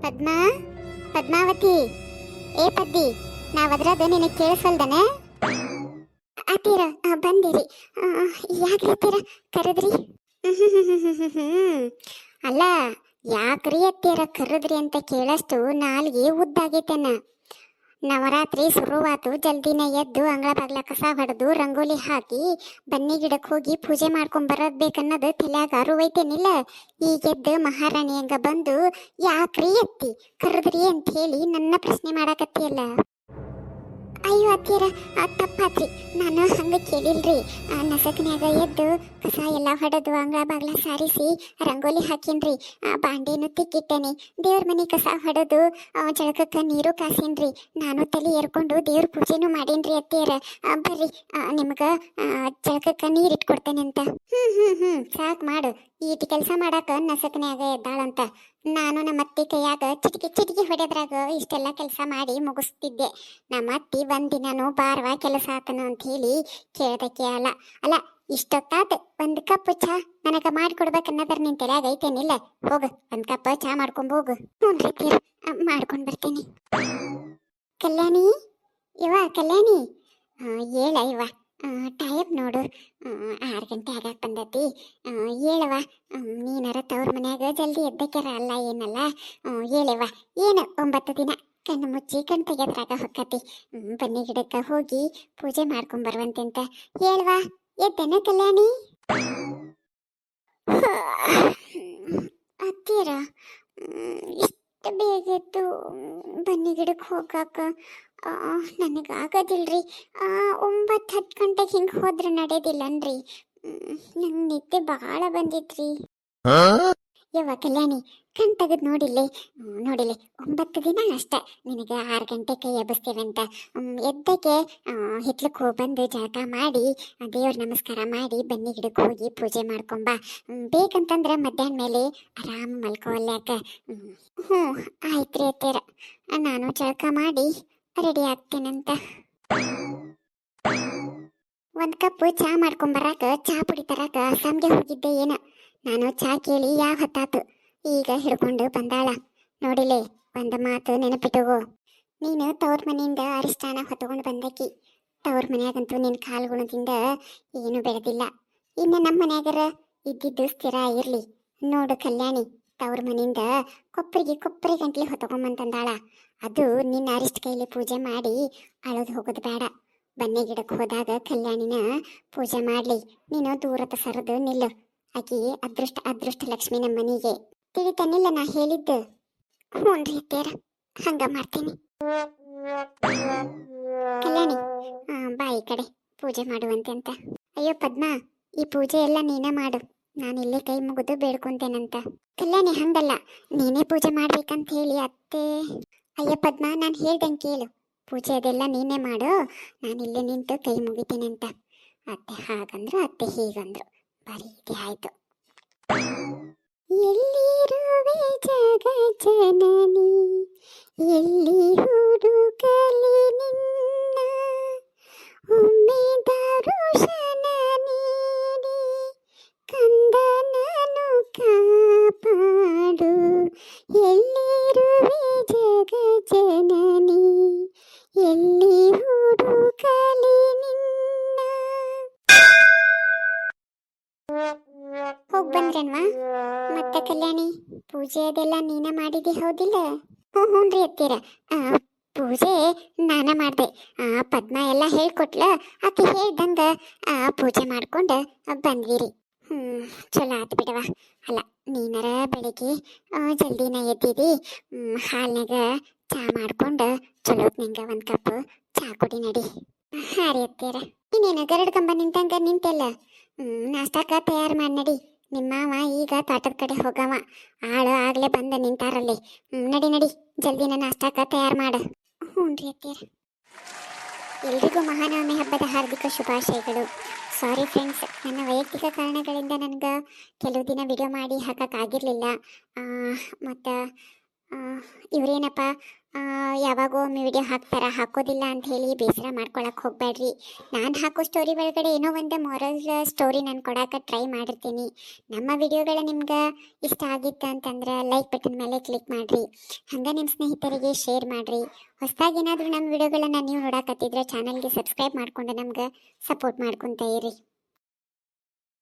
ಪದ್ಮಾ? ಪದ್ಮಾವತಿ? ಏ ಪದ್ದಿ ನಾವದ್ರದ ನಿನಗೆ ಕೇಳಿಸಲ್ದನ ಅತ್ತೀರ ಆ, ಬಂದಿರಿ. ಯಾಕೀರ ಕರೆದ್ರಿ? ಅಲ್ಲ ಯಾಕ್ರಿ ಅತ್ತೀರ ಕರೆದ್ರಿ ಅಂತ ಕೇಳಷ್ಟು ನಾಲ್ಗೆ ಉದ್ದಾಗೈತೆನ? ನವರಾತ್ರಿ ಶುರುವಾತು, ಜಲ್ದಿನ ಎದ್ದು ಅಂಗಳ ಬಾಗ್ಲ ಕಸ ಹೊಡೆದು ರಂಗೋಲಿ ಹಾಕಿ ಬನ್ನಿ ಗಿಡಕ್ಕೆ ಹೋಗಿ ಪೂಜೆ ಮಾಡ್ಕೊಂಡ್ ಬರೋದ್ ಬೇಕನ್ನೋದು ತಲೆಯಾಗ ಅರುವೈತೇನಿಲ್ಲ ಈಗೆದ್ದು ಮಹಾರಾಣಿ ಹಂಗ ಬಂದು, ಯಾಕ್ರಿ ಎತ್ತಿ ಕರೆದ್ರಿ ಅಂತ ಹೇಳಿ ನನ್ನ ಪ್ರಶ್ನೆ ಮಾಡಾಕತ್ತಿಯಲ್ಲ. ಅಯ್ಯೋ ಅತ್ತೀರ ತಪ್ಪಾತ್ರಿ. ನಾನು ಹಂಗೆ ಕೇಳಿಲ್ರಿ. ನಸಕ್ನ್ಯಾಗ ಎದ್ದು ಕಸ ಎಲ್ಲ ಹೊಡೆದು ಅಂಗಳ ಬಾಗ್ಲ ಸಾರಿಸಿ ರಂಗೋಲಿ ಹಾಕಿನ್ರಿ. ಆ, ಬಾಂಡೆನು ತಿಕ್ಕಿಟ್ಟೇನಿ. ದೇವ್ರ ಮನೆ ಕಸ ಹೊಡೆದು ಜಳಕಕ್ಕ ನೀರು ಕಾಸಿನ್ರಿ. ನಾನು ತಲೆ ಏರ್ಕೊಂಡು ದೇವ್ರ ಪೂಜೆನು ಮಾಡೀನ್ರಿ ಅತ್ತೀರ ಬರ್ರಿ. ನಿಮ್ಗ ಜಳಕಕ್ಕ ನೀರ್ ಇಟ್ಕೊಡ್ತೇನೆ ಅಂತ. ಹ್ಮ್ ಹ್ಮ್ ಹ್ಮ್ ಸಾಕ್ ಮಾಡು. ಈಟ್ ಕೆಲಸ ಮಾಡಾಕ ನಸಕನ್ಯಾಗ ಇದ್ದಾಳಂತ ನಾನು ನಮ್ಮ ಅತ್ತಿ ಕೈಯಾಗ ಚಿಟಿಕಿ ಚಿಟಿಕಿ ಹೊಡೆದ್ರಾಗ ಇಷ್ಟೆಲ್ಲ ಕೆಲಸ ಮಾಡಿ ಮುಗಿಸ್ತಿದ್ದೆ. ನಮ್ಮ ಅತ್ತಿ ಒಂದಿನನು ಬಾರ್ವಾ ಕೆಲಸ ಆತನು ಅಂತ ಹೇಳಿ ಕೇಳ್ದಕ್ಕೆ ಅಲ್ಲ ಅಲ್ಲ, ಇಷ್ಟೊತ್ತಾತ ಒಂದ್ ಕಪ್ ಚಾ ನನಗ ಮಾಡ್ಕೊಡ್ಬೇಕನ್ನದ್ರ ನಿನ್ ತಲೆಯಾಗ ಐತೇನಿಲ್ಲ? ಹೋಗು, ಒಂದ್ ಕಪ್ ಚಾ ಮಾಡ್ಕೊಂಡ್ ಹೋಗು. ಹ್ಞೂ ರೀ ಮಾಡ್ಕೊಂಡ್ ಬರ್ತೇನೆ. ಕಲ್ಯಾಣಿ ಇವ ಕಲ್ಯಾಣಿ? ಹೇಳ ಇವ ಟೈಮ್ ನೋಡು. ಆರು ಗಂಟೆ ಆಗಾಕ ಬಂದತಿ. ಹೇಳವ. ನೀನಾರ ತವ್ರ ಮನ್ಯಾಗ ಜಲ್ದಿ ಎದ್ದಕ್ಯಾರ ಅಲ್ಲ ಏನಲ್ಲ. ಹೇಳವ. ಏನು ಒಂಬತ್ತು ದಿನ? ಕಣ್ಣು ಮುಚ್ಚಿ ಕಣ್ ತೆಗೆದ್ರಾಗ ಹೊಕ್ಕತಿ. ಬನ್ನಿ ಗಿಡಕ್ಕೆ ಹೋಗಿ ಪೂಜೆ ಮಾಡ್ಕೊಂಡ್ ಅಂತ ಹೇಳ್ವಾ. ಎದ್ದನ ಕಲ್ಯಾಣಿ? ಇಷ್ಟು ಬೇಗ ಎದ್ದು ಬನ್ನಿ ಗಿಡಕ್ಕೆ ಹೋಗಾಕ. ನನಗಾಗೋದಿಲ್ರಿ ಒಂಬತ್ತು ಹತ್ತು ಗಂಟೆಗೆ ಹಿಂಗೆ ಹೋದ್ರೆ ನಡೆಯೋದಿಲ್ಲನ್ರಿ ನನ್ನ ನಿದ್ದೆ ಭಾಳ ಬಂದಿತ್ರಿ. ಯವ್ವ ಕಲ್ಯಾಣಿ ಕಣ್ ತೆಗೆದು ನೋಡಿಲ್ಲಿ. ಹ್ಮ್, ನೋಡಿಲ್ಲಿ ಒಂಬತ್ತು ದಿನ ಅಷ್ಟೆ. ನಿನಗೆ ಆರು ಗಂಟೆ ಕೈ ಎಬ್ಬಿಸ್ತೇವೆ ಅಂತ. ಎದ್ದಕ್ಕೆ ಹಿತ್ಲಕ್ಕೆ ಹೋಗಿ ಬಂದು ಜಳಕ ಮಾಡಿ ದೇವ್ರ ನಮಸ್ಕಾರ ಮಾಡಿ ಬನ್ನಿ ಗಿಡಕ್ಕೆ ಹೋಗಿ ಪೂಜೆ ಮಾಡ್ಕೊಂಬ. ಬೇಕಂತಂದ್ರೆ ಮಧ್ಯಾಹ್ನ ಮೇಲೆ ಆರಾಮ ಮಲ್ಕೋಲ್ಯಾಕ ಹ್ಮ್. ಹ್ಞೂ ಆಯ್ತು ರೀ ಅತ್ತೀರ ನಾನು ಜಳಕ ಮಾಡಿ ರೆಡಿ ಆಗ್ತೇನಂತ. ಒಂದು ಕಪ್ ಚಹಾ ಮಾಡ್ಕೊಂಬರಾಕ ಚಹಾ ಪುಡಿ ತರಾಕ ಅಸ್ಸಾಂಗೆ ಹೋಗಿದ್ದೆ ಏನ. ನಾನು ಚಹಾ ಕೇಳಿ ಯಾವ ಹೊತ್ತಾತು. ಈಗ ಹಿಡ್ಕೊಂಡು ಬಂದಾಳ. ನೋಡಿಲೆ, ಒಂದು ಮಾತು ನೆನಪಿಟ್ಟುಗೋ ನೀನು ತವ್ರ ಮನೆಯಿಂದ ಅರಿಷ್ಟಾನ ಹೊತ್ಕೊಂಡು ಬಂದಕಿ. ತವ್ರ ಮನ್ಯಾಗಂತೂ ನಿನ್ನ ಕಾಲ್ಗುಣದಿಂದ ಏನು ಬೆಳೆದಿಲ್ಲ. ಇನ್ನು ನಮ್ಮ ಮನೆಯಾಗರ ಇದ್ದಿದ್ದು ಸ್ಥಿರ ಇರ್ಲಿ. ನೋಡು ಕಲ್ಯಾಣಿ, ತವ್ರ ಮನೆಯಿಂದ ಕೊಪ್ಪರಿಗೆ ಕೊಪ್ಪರಿ ಗಂಟ್ಲೆ ಹೊತ್ಕೊಂಬಂತಂದಾಳ ಅದು ನಿನ್ನ ಅರಿಷ್ಟ ಕೈಲಿ ಪೂಜೆ ಮಾಡಿ ಅಳದು ಹೋಗೋದು ಬೇಡ. ಬನ್ನಿ ಗಿಡಕ್ಕೆ ಹೋದಾಗ ಕಲ್ಯಾಣಿನ ಪೂಜೆ ಮಾಡ್ಲಿ. ನೀನು ದೂರದ ಸರದು ನಿಲ್ಲು. ಆಕಿ ಅದೃಷ್ಟ ಅದೃಷ್ಟ ಲಕ್ಷ್ಮಿ ನಮ್ಮ ಮನೆಗೆ ತಿಳಿತಾನಿಲ್ಲ ನಾ ಹೇಳಿದ್ದು. ಹ್ಞೂ ರೀ ಅತ್ತೆಯರ ಹಂಗ ಮಾಡ್ತೀನಿ. ಕಲ್ಯಾಣಿ ಬಾ ಈ ಕಡೆ ಪೂಜೆ ಮಾಡುವಂತೆ ಅಂತ. ಅಯ್ಯೋ ಪದ್ಮ, ಈ ಪೂಜೆ ಎಲ್ಲ ನೀನೇ ಮಾಡು. ನಾನು ಇಲ್ಲೇ ಕೈ ಮುಗಿದು ಬೇಡ್ಕೊಂತೇನಂತ. ಕಲ್ಯಾಣಿ ಹಂಗಲ್ಲ, ನೀನೇ ಪೂಜೆ ಮಾಡ್ಬೇಕಂತ ಹೇಳಿ ಅತ್ತೆ. ಅಯ್ಯ ಪದ್ಮ, ನಾನು ಹೇಳ್ದಂಗೆ ಕೇಳು. ಪೂಜೆ ಅದೆಲ್ಲ ನೀನೇ ಮಾಡು. ನಾನು ಇಲ್ಲೇ ನಿಂತು ಕೈ ಮುಗಿತೀನಂತ. ಅತ್ತೆ ಹಾಗಂದ್ರು, ಅತ್ತೆ ಹೀಗಂದ್ರು. ಬರೀ ಆಯ್ತು. ಎಲ್ಲಿರುವೆ ಜಗ ಜನನಿ? ಎಲ್ಲಿ ಹುಡುಕಲಿ ನಿನ್ನ? ಒಮ್ಮೆ ದರುಶನ ನೀಡಿ, ಕಂದನನು ಕಾಪಾಡು. ಎಲ್ಲಿರುವೆ ಜಗ ಜನನಿ? ಹೋಗ್ ಮತ್ತ ಕಲ್ಯಾಣಿ ಪೂಜೆ ಅದೆಲ್ಲ ನೀನೇ ಮಾಡಿದಿ ಹೌದಿಲ್ಲ? ಹ್ಞೂ ಹ್ಞೂ ರೀ ಅತ್ತೀರ. ಆ, ಪೂಜೆ ನಾನ ಮಾಡಿದೆ. ಪದ್ಮ ಎಲ್ಲ ಹೇಳ್ಕೊಟ್ಲ ಆಕೆ ಹೇಳ್ದಂಗ ಆ, ಪೂಜೆ ಮಾಡ್ಕೊಂಡು ಬಂದ್ವಿ ರೀ ಹ್ಞೂ ಚಲೋ ಆತು ಬಿಡವ ಅಲ್ಲ ನೀನರ ಬೆಳಿಗ್ಗೆ ಆ, ಜಲ್ದಿನ ಎದ್ದಿದಿ ಹಾಲ್ನಾಗ ಚಾ ಮಾಡ್ಕೊಂಡು ಚಲೋ ನಿಂಗೆ ಒಂದು ಕಪ್ ಚಾ ಕುಡಿ ನಡಿ. ಹಾಂ ರೀ ಅತ್ತೀರ. ಇನ್ನೇನು ಗರಡ್ ಕಂಬ ನಿಂತಂಗ ನಿಂತಲ್ಲ? ಹ್ಮ್ ನಾಷ್ಟಕ್ಕ ತಯಾರು ಮಾಡಿ ನಡಿ. ನಿಮ್ಮ ಮಾವ ಈಗ ತಾಟದ ಕಡೆ ಹೋಗವ. ಆಳು ಆಗ್ಲೇ ಬಂದ ನಿಂತಾರಲ್ಲಿ. ನಡಿ ನಡಿ. ಜಲ್ದಿ ನನ್ನ ಅಷ್ಟಾಕ ತಯಾರು ಮಾಡು. ಹ್ಞೂ ಅತ್ತೀರ ಎಲ್ರಿಗೂ ಮಹಾನವಮಿ ಹಬ್ಬದ ಹಾರ್ದಿಕ ಶುಭಾಶಯಗಳು. ಸಾರಿ ಫ್ರೆಂಡ್ಸ್ ನನ್ನ ವೈಯಕ್ತಿಕ ಕಾರಣಗಳಿಂದ ನನಗೆ ಕೆಲವು ದಿನ ವಿಡಿಯೋ ಮಾಡಿ ಹಾಕೋಕ್ಕಾಗಿರಲಿಲ್ಲ ಮತ್ತು ಇವರೇನಪ್ಪ ಯಾವಾಗೋ ಒಮ್ಮೆ ವಿಡಿಯೋ ಹಾಕ್ತಾರ? ಹಾಕೋದಿಲ್ಲ ಅಂತ ಹೇಳಿ ಬೇಸರ ಮಾಡ್ಕೊಳಕ್ಕೆ ಹೋಗ್ಬೇಡ್ರಿ. ನಾನು ಹಾಕೋ ಸ್ಟೋರಿ ಒಳಗಡೆ ಏನೋ ಒಂದು ಮೊರಲ್ ಸ್ಟೋರಿ ನಾನು ಕೊಡೋಕೆ ಟ್ರೈ ಮಾಡಿರ್ತೀನಿ. ನಮ್ಮ ವಿಡಿಯೋಗಳು ನಿಮ್ಗೆ ಇಷ್ಟ ಆಗಿತ್ತು ಅಂತಂದ್ರೆ ಲೈಕ್ ಬಟನ್ ಮೇಲೆ ಕ್ಲಿಕ್ ಮಾಡಿರಿ. ಹಂಗೆ ನಿಮ್ಮ ಸ್ನೇಹಿತರಿಗೆ ಶೇರ್ ಮಾಡಿರಿ. ಹೊಸದಾಗಿ ಏನಾದರೂ ನಮ್ಮ ವಿಡಿಯೋಗಳನ್ನು ನೀವು ನೋಡಕತ್ತಿದ್ರೆ ಚಾನಲ್ಗೆ ಸಬ್ಸ್ಕ್ರೈಬ್ ಮಾಡಿಕೊಂಡು ನಮ್ಗೆ ಸಪೋರ್ಟ್ ಮಾಡ್ಕೊತ ಇರಿ.